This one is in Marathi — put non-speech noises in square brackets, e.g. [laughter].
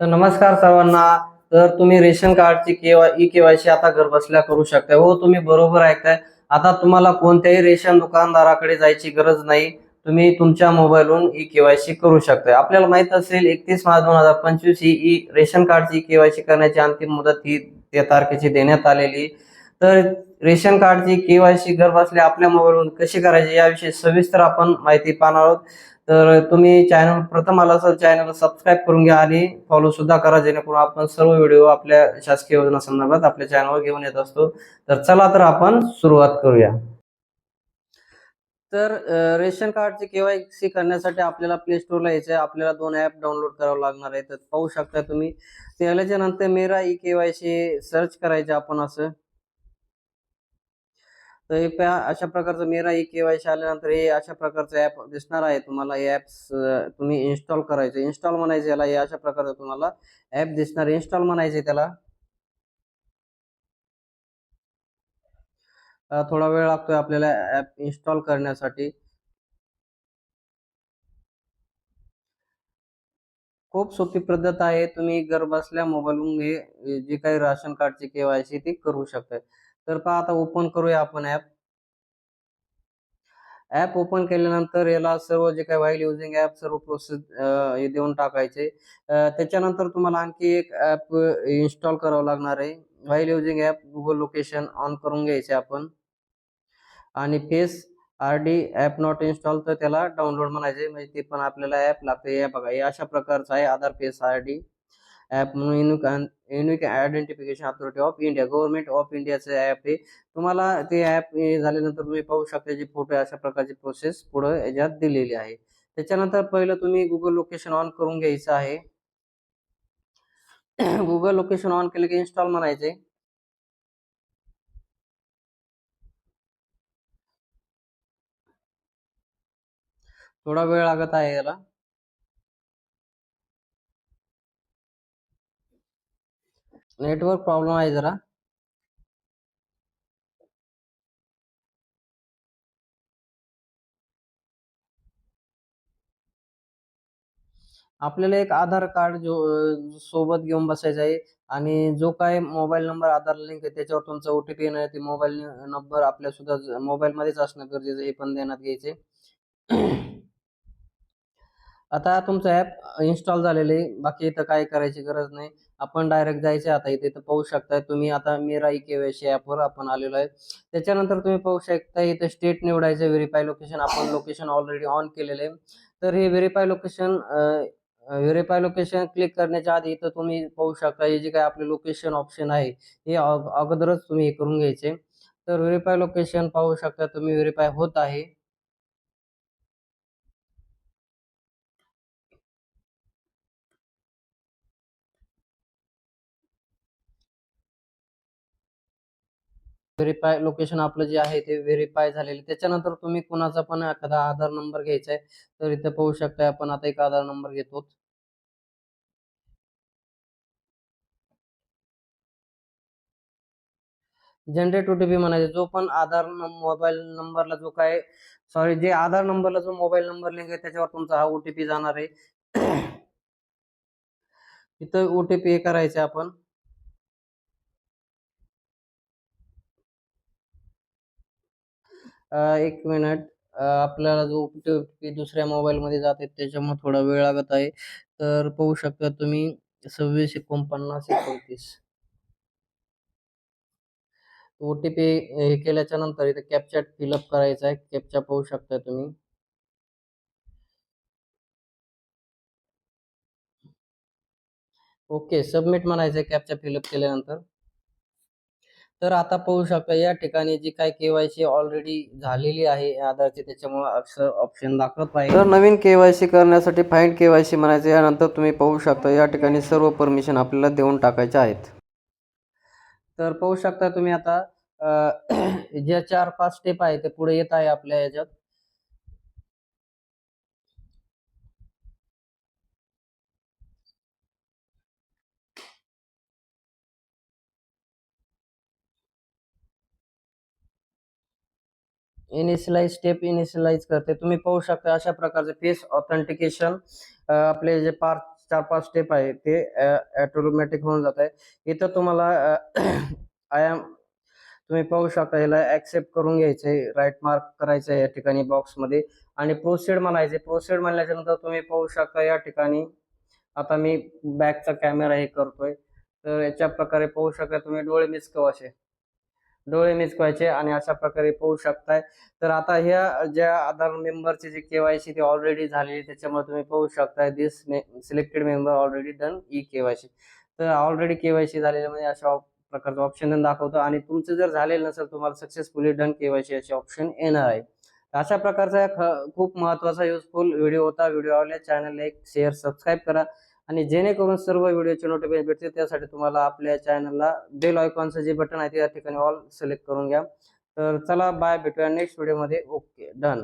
तर नमस्कार सर्वांना. तर तुम्ही रेशन कार्डची केवाय ई केवायसी आता घर बसल्या करू शकता हो तुम्ही बरोबर ऐकताय. आता तुम्हाला कोणत्याही रेशन दुकानदाराकडे जायची गरज नाही. तुम्ही तुमच्या मोबाईलवरून ई केवायसी करू शकताय. आपल्याला माहीत असेल एकतीस मार्च दोन हजार पंचवीस ही ई रेशन कार्डची केवायसी करण्याची अंतिम मुदत ही त्या तारखेची देण्यात आलेली. तर रेशन कार्डची केवायसी घर बसल्या आपल्या मोबाईलवरून कशी करायची याविषयी सविस्तर आपण माहिती पाहणार आहोत. तर तुम्ही चॅनल प्रथम आला असेल चॅनल सबस्क्राईब करून घ्या आणि फॉलो सुद्धा करा जेणेकरून आपण सर्व व्हिडिओ आपल्या शासकीय योजना संदर्भात आपल्या चॅनलवर घेऊन येत असतो. तर चला तर आपण सुरुवात करूया. तर रेशन कार्डची केवायसी करण्यासाठी आपल्याला प्ले स्टोरला यायचं आहे आपल्याला दोन ऍप डाउनलोड करावं लागणार आहे तर पाहू शकता तुम्ही. ते नंतर मेरा ई केवायसी सर्च करायचं आपण असं. तर हे पहा अशा प्रकारचं मेरा ई केवायसी आल्यानंतर हे अशा प्रकारचं ऍप दिसणार आहे तुम्हाला. हे ऍप्स तुम्ही इन्स्टॉल करायचे. इन्स्टॉल म्हणायचे याला हे अशा प्रकारचं तुम्हाला ऍप दिसणार इन्स्टॉल म्हणायचे त्याला. थोडा वेळ लागतोय आपल्याला ऍप इन्स्टॉल करण्यासाठी. खूप सोपी पद्धत आहे. तुम्ही घर बसल्या मोबाईलवरून हे हे जे काही राशन कार्डची केवायसी ती करू शकता तर पहा आता ओपन करूया आपण ऍप ऍप ओपन केल्यानंतर याला सर्व जे काही व्हाईल युझिंग ऍप सर्व प्रोसेस हे देऊन टाकायचे. त्याच्यानंतर तुम्हाला आणखी एक ऍप इन्स्टॉल करावं लागणार आहे. While using app Google location on करून घ्यायचे आपण. आणि face R D app not install तर त्याला डाउनलोड म्हणायचे. म्हणजे ते पण आपल्याला ऍप लागते. हे बघा हे अशा प्रकारचं आहे. Aadhaar face R D. App म्हणून unique unique identification authority of India government of इंडियाचं ऍप आहे तुम्हाला ते ऍप झाल्यानंतर तुम्ही पाहू शकता जे फोटो अशा प्रकारची प्रोसेस पुढे याच्यात दिलेली आहे. त्याच्यानंतर पहिलं तुम्ही गुगल लोकेशन ऑन करून घ्यायचं आहे. गुगल लोकेशन ऑन केलं की इन्स्टॉल म्हणायचे. थोडा वेळ लागत आहे याला. नेटवर्क प्रॉब्लेम आहे जरा. आपल्याला एक आधार कार्ड जो सोबत घेऊन बसायचं आहे आणि जो काय मोबाईल नंबर आधार लिंक आहे त्याच्यावर तुमचा ओ टी पी येणार ते मोबाईल नंबर आपल्या सुद्धा मोबाईल मध्येच असणं गरजेचं हे पण देण्यात घ्यायचे आता तुमचं ऍप इन्स्टॉल झालेलं आहे. बाकी इथं काय करायची गरज नाही. आपण डायरेक्ट जायचे आता इथे इथं पाहू शकताय तुम्ही आता मेरा ई केवायसी ऍपवर आपण आलेलो आहे. त्याच्यानंतर तुम्ही पाहू शकता इथे स्टेट निवडायचं व्हेरीफाय लोकेशन आपण लोकेशन ऑलरेडी ऑन केलेलं आहे. तर हे verify location verify location click करण्याच्या आधी इथं तुम्ही पाहू शकता हे जे काय आपले लोकेशन ऑप्शन आहे हे अगोदरच तुम्ही हे करून घ्यायचे. तर व्हेरीफाय लोकेशन पाहू शकता तुम्ही व्हेरीफाय होत आहे. व्हेरीफाय लोकेशन आपलं जे आहे ते व्हेरीफाय झालेले. त्याच्यानंतर तुम्ही कुणाचा पण एखादा आधार नंबर घ्यायचा आहे तर इथे पाहू शकता आपण आता एक आधार नंबर घेतो. जनरेट ओटीपी म्हणायचे. जो पण आधार मोबाईल नंबरला जो काय सॉरी जे आधार नंबरला जो मोबाईल नंबर लिंक आहे त्याच्यावर तुमचा हा ओटीपी जाणार आहे. [coughs] इथं ओटीपी हे करायचे आपण. एक मिनिट आपल्याला जो ओटीपी दुसऱ्या मोबाईल मध्ये आहे त्याच्यामुळे थोडा वेळ लागत आहे. तर पाहू शकता तुम्ही सव्वीस एकोणपन्नास एकोणतीस. ओटीपी हे केल्याच्यानंतर इथे कॅप्चा फिलअप करायचा आहे. कॅप्चा पाहू शकता तुम्ही. ओके सबमिट म्हणायचं आहे कॅप्चा फिलअप केल्यानंतर. तर आता पाहू शकता या ठिकाणी जी काय केवायसी ऑलरेडी झालेली आहे आधारची त्याच्यामुळे अक्षर ऑप्शन दाखवत आहे तर नवीन केवायसी करण्यासाठी फाईंड केवायसी म्हणायचं यानंतर तुम्ही पाहू शकता या ठिकाणी सर्व परमिशन आपल्याला देऊन टाकायचे आहेत. तर पाहू शकता तुम्ही आता [clears throat] ज्या चार पाच स्टेप आहे ते पुढे येत आहे आपल्या याच्यात इनिशियलाइज स्टेप इनिशियलाइज करते. तुम्ही पाहू शकता अशा प्रकारचे फेस ऑथेंटिकेशन आपले जे पाच चार पाच स्टेप आहे ते ऑटोमॅटिक होऊन जात आहे इथं तुम्हाला आय एम तुम्ही पाहू शकता याला ऍक्सेप्ट करून घ्यायचंय राईट मार्क करायचं आहे या ठिकाणी बॉक्समध्ये आणि प्रोसेड म्हणायचे प्रोसेड म्हणल्याच्या नंतर तुम्ही पाहू शकता या ठिकाणी आता मी बॅकचा कॅमेरा हे करतोय. तर याच्या प्रकारे पाहू शकता तुम्ही डोळे मिचकवायचे डोळे मिचकवायचे आणि अशा प्रकारे पाहू शकताय. तर आता ह्या ज्या आधार मेंबरचे जे केवायसी ते ऑलरेडी झालेली त्याच्यामुळे तुम्ही पाहू शकताय this selected member already done e KYC तर ऑलरेडी केवायसी झालेले म्हणजे अशा प्रकारचं ऑप्शन दाखवतो. आणि तुमचं जर झालेलं नसेल तुम्हाला सक्सेसफुली डन केवायसी असे ऑप्शन येणार आहे. अशा प्रकारचा ख- खूप महत्त्वाचा युजफुल व्हिडिओ होता. व्हिडिओ आवडल्या चॅनल एक शेअर सबस्क्राईब करा. आणि जेणेकरून सर्व व्हिडिओचे नोटिफिकेशन भेटतील त्यासाठी तुम्हाला आपल्या चॅनलला बेल आयकॉनचं जे बटन आहे ते या ठिकाणी ऑल सिलेक्ट करून घ्या. तर चला बाय भेटूया नेक्स्ट व्हिडिओमध्ये ओके डन